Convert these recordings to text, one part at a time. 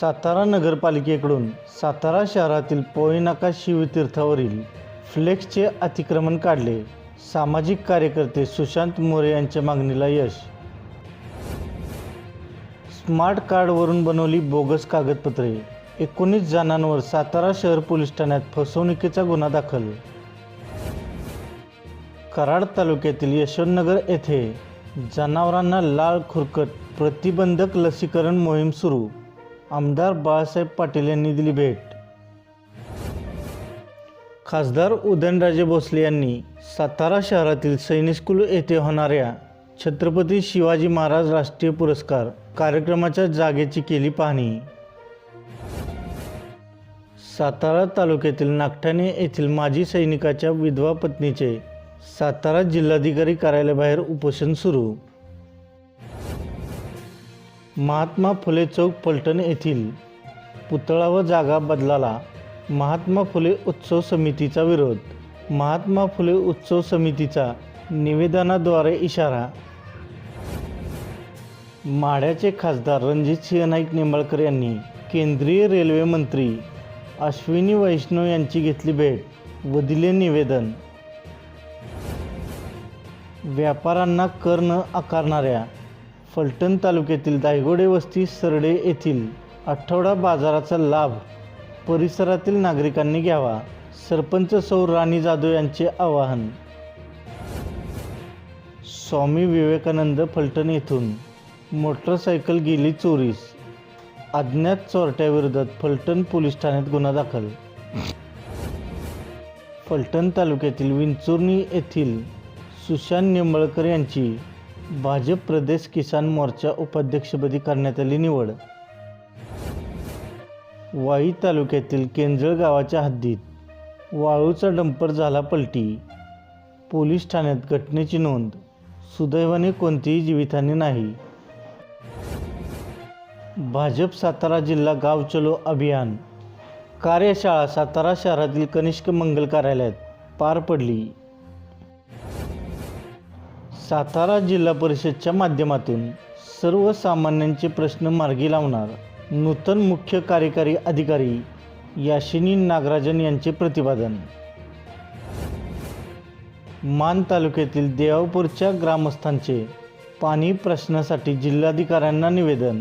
सातारा नगरपालिकेकडून सातारा शहरातील पोयनाका शिवतीर्थावरील फ्लेक्सचे अतिक्रमण काढले. सामाजिक कार्यकर्ते सुशांत मोरे यांच्या मागणीला यश. स्मार्ट कार्डवरून बनवली बोगस कागदपत्रे. एकोणीस जणांवर सातारा शहर पोलीस ठाण्यात फसवणुकीचा गुन्हा दाखल. कराड तालुक्यातील यशवंतनगर येथे जनावरांना लाळ खुरकट प्रतिबंधक लसीकरण मोहीम सुरू. आमदार बाळासाहेब पाटील यांनी दिली भेट. खासदार उदयनराजे भोसले यांनी सातारा शहरातील सैनिक स्कूल येथे होणाऱ्या छत्रपती शिवाजी महाराज राष्ट्रीय पुरस्कार कार्यक्रमाच्या जागेची केली पाहणी. सातारा तालुक्यातील नागठाणे येथील माजी सैनिकाच्या विधवा पत्नीचे सातारा जिल्हाधिकारी कार्यालयाबाहेर उपोषण सुरू. महात्मा फुले चौक पलटण येथील पुतळा व जागा बदलाला महात्मा फुले उत्सव समितीचा विरोध. महात्मा फुले उत्सव समितीचा निवेदनाद्वारे इशारा. माढ्याचे खासदार रणजितसिंह नाईक निंबाळकर यांनी केंद्रीय रेल्वे मंत्री अश्विनी वैष्णव यांची घेतली भेट व दिले निवेदन. व्यापाऱ्यांना कर न आकारणाऱ्या फलटण तालुक्यातील दायगोडे वस्ती सरडे येथील आठवडा बाजाराचा लाभ परिसरातील नागरिकांनी घ्यावा. सरपंच सौ राणी जाधव यांचे आवाहन. स्वामी विवेकानंद फलटण येथून मोटरसायकल गेली चोरीस. अज्ञात चोरट्याविरोधात फलटण पोलीस ठाण्यात गुन्हा दाखल. फलटण तालुक्यातील विंचुर्णी येथील सुशांत निंबळकर यांची भाजप प्रदेश किसान मोर्चा उपाध्यक्षपदी करण्यात आली निवड. वाई तालुक्यातील केंजळ गावाच्या हद्दीत वाळूचा डंपर झाला पलटी. पोलीस ठाण्यात घटनेची नोंद सुदैवाने कोणतीही जीवितहानी नाही. भाजप सातारा जिल्हा गाव चलो अभियान कार्यशाळा सातारा शहरातील कनिष्क मंगल कार्यालयात पार पडली. सातारा जिल्हा परिषदच्या माध्यमातून सर्वसामान्यांचे प्रश्न मार्गी लावणार नूतन मुख्य कार्यकारी अधिकारी याशिनी नागराजन यांचे प्रतिपादन. मान तालुक्यातील देवापूरच्या ग्रामस्थांचे पाणी प्रश्नासाठी जिल्हाधिकाऱ्यांना निवेदन.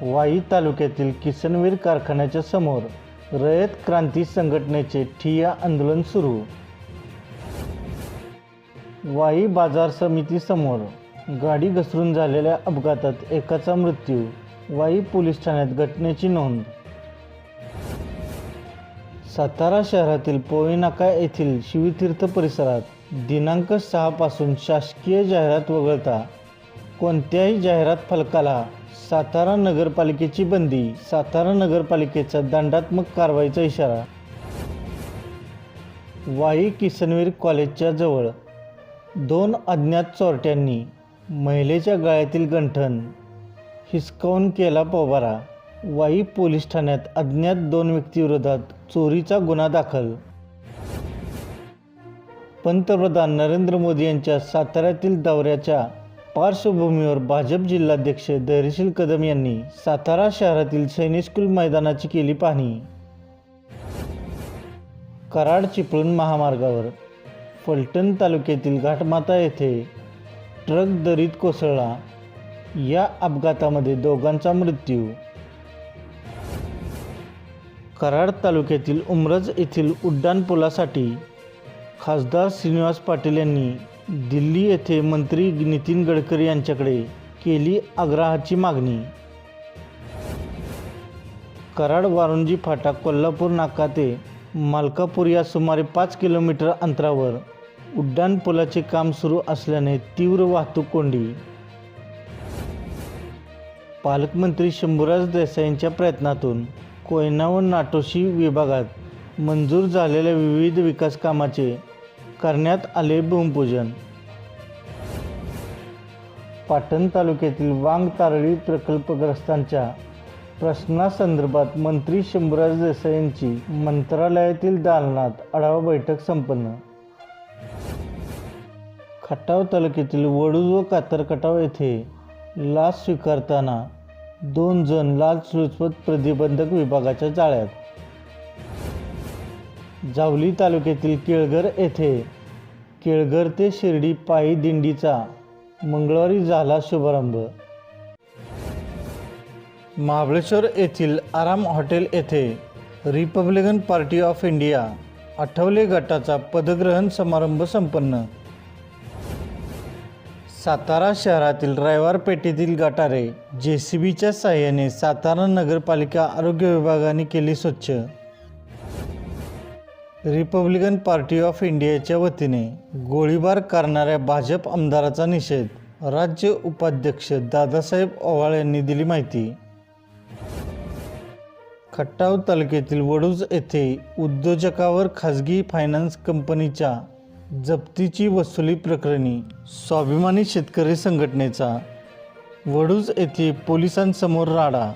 वाई तालुक्यातील किसनवीर कारखान्याच्या समोर रयत क्रांती संघटनेचे ठिय्या आंदोलन सुरू. वाई बाजार समितीसमोर गाडी घसरून झालेल्या अपघातात एकाचा मृत्यू वाई पोलीस ठाण्यात घटनेची नोंद. सातारा शहरातील पोईनाका येथील शिवतीर्थ परिसरात दिनांक सहापासून शासकीय जाहिरात वगळता कोणत्याही जाहिरात फलकाला सातारा नगरपालिकेची बंदी सातारा नगरपालिकेचा दंडात्मक कारवाईचा इशारा. वाई किसनवीर कॉलेजच्या जवळ दोन अज्ञात चोरट्यांनी महिलेच्या गळ्यातील गंठण हिसकावून केला पोबारा. वाई पोलीस ठाण्यात अज्ञात दोन व्यक्तीविरोधात चोरीचा गुन्हा दाखल. पंतप्रधान नरेंद्र मोदी यांच्या साताऱ्यातील दौऱ्याच्या पार्श्वभूमीवर भाजप जिल्हाध्यक्ष धैर्यशील कदम यांनी सातारा शहरातील सैनिक स्कूल मैदानाची केली पाहणी. कराड चिपळूण महामार्गावर फलटण तालुक्यातील घाटमाता येथे ट्रक दरीत कोसळला. या अपघातामध्ये दोघांचा मृत्यू. कराड तालुक्यातील उमरज येथील उड्डाणपुलासाठी खासदार श्रीनिवास पाटील यांनी दिल्ली येथे मंत्री नितीन गडकरी यांच्याकडे केली आग्रहाची मागणी. कराड वारुंजी फाटा कोल्हापूर नाका ते मालकापूर या सुमारे पाच किलोमीटर अंतरावर उड्डाणपुलाचे काम सुरू असल्याने तीव्र वाहतूक कोंडी. पालकमंत्री शंभूराज देसाई यांच्या प्रयत्नातून कोयना व नाटोशी विभागात मंजूर झालेल्या विविध विकास कामाचे करण्यात आले भूमिपूजन. पाटण तालुक्यातील वांग तारळी प्रकल्पग्रस्तांच्या प्रश्नासंदर्भात मंत्री शंभूराज देसाई यांची मंत्रालयातील दालनात आढावा बैठक संपन्न. खटाव तालुक्यातील वडूज व कातरकटाव येथे लाच स्वीकारताना दोन जण लाचलुचपत प्रतिबंधक विभागाच्या जाळ्यात. जावली तालुक्यातील केळघर येथे केळघर ते शिर्डी पायी दिंडीचा मंगळवारी झाला शुभारंभ. महाबळेश्वर येथील आराम हॉटेल येथे Republican Party of India Athawale गटाचा पदग्रहण समारंभ संपन्न. सातारा शहरातील रविवार पेठेतील गटारे जे सी बीच्या साह्याने सातारा नगरपालिका आरोग्य विभागाने केली स्वच्छ. रिपब्लिकन पार्टी ऑफ इंडियाच्या वतीने गोळीबार करणाऱ्या भाजप आमदाराचा निषेध राज्य उपाध्यक्ष दादासाहेब ओवाळ यांनी दिली माहिती. खट्टाव तालुक्यातील वडूज येथे उद्योजकावर खाजगी फायनान्स कंपनीच्या जप्तीची वसुली प्रकरणी स्वाभिमानी शेतकरी संघटनेचा वडूज येथे पोलिसांसमोर राडा.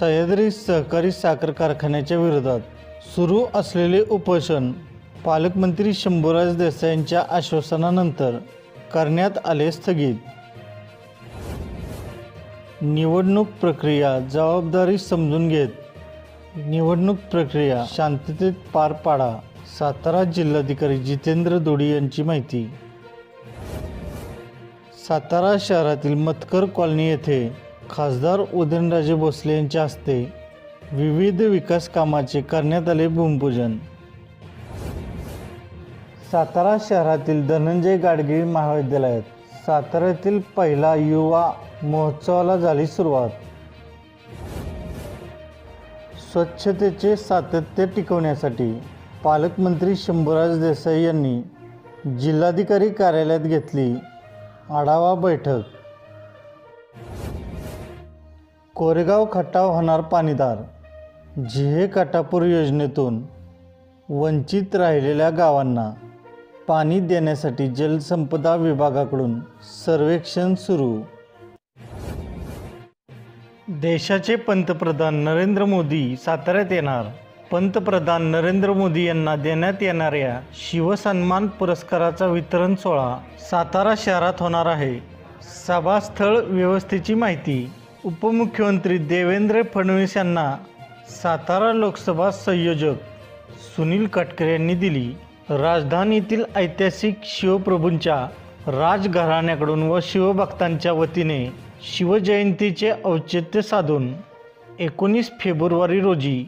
सह्याद्री सहकारी साखर कारखान्याच्या विरोधात सुरू असलेले उपोषण पालकमंत्री शंभूराज देसाई यांच्या आश्वासनानंतर करण्यात आले स्थगित. निवडणूक प्रक्रिया जबाबदारी समजून घेत. निवडणूक प्रक्रिया शांततेत पार पाडा. सातारा जिल्हाधिकारी जितेंद्र दोडी यांची माहिती. सातारा शहरातील मतकर कॉलनी येथे खासदार उदयनराजे भोसले यांच्या हस्ते विविध विकास कामाचे करण्यात आले भूमिपूजन. सातारा शहरातील धनंजय गाडगिळ महाविद्यालयात साताऱ्यातील पहिला युवा महोत्सवाला झाली सुरुवात. स्वच्छतेचे सातत्य टिकवण्यासाठी पालकमंत्री शंभूराज देसाई यांनी जिल्हाधिकारी कार्यालयात घेतली आढावा बैठक. कोरेगाव खटाव होणार पाणीदार. जिहे काटापूर योजनेतून वंचित राहिलेल्या गावांना पाणी देण्यासाठी जलसंपदा विभागाकडून सर्वेक्षण सुरू. देशाचे पंतप्रधान नरेंद्र मोदी साताऱ्यात येणार. पंतप्रधान नरेंद्र मोदी यांना देण्यात येणाऱ्या शिवसन्मान पुरस्काराचा वितरण सोहळा सातारा शहरात होणार आहे. सभास्थळ व्यवस्थेची माहिती उपमुख्यमंत्री देवेंद्र फडणवीस यांना सातारा लोकसभा संयोजक सुनील कटकरे यांनी दिली. राजधानीतील ऐतिहासिक शिवप्रभूंच्या राजघराण्याकडून व शिवभक्तांच्या वतीने शिवजयंतीचे औचित्य साधून एकोणीस फेब्रुवारी रोजी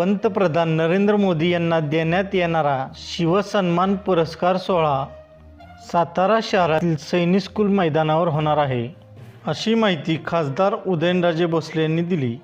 पंतप्रधान नरेंद्र मोदी यांना देण्यात येणारा शिवसन्मान पुरस्कार सोहळा सातारा शहरातील सैनिक स्कूल मैदानावर होणार आहे. अशी माहिती खासदार उदयनराजे भोसले यांनी दिली.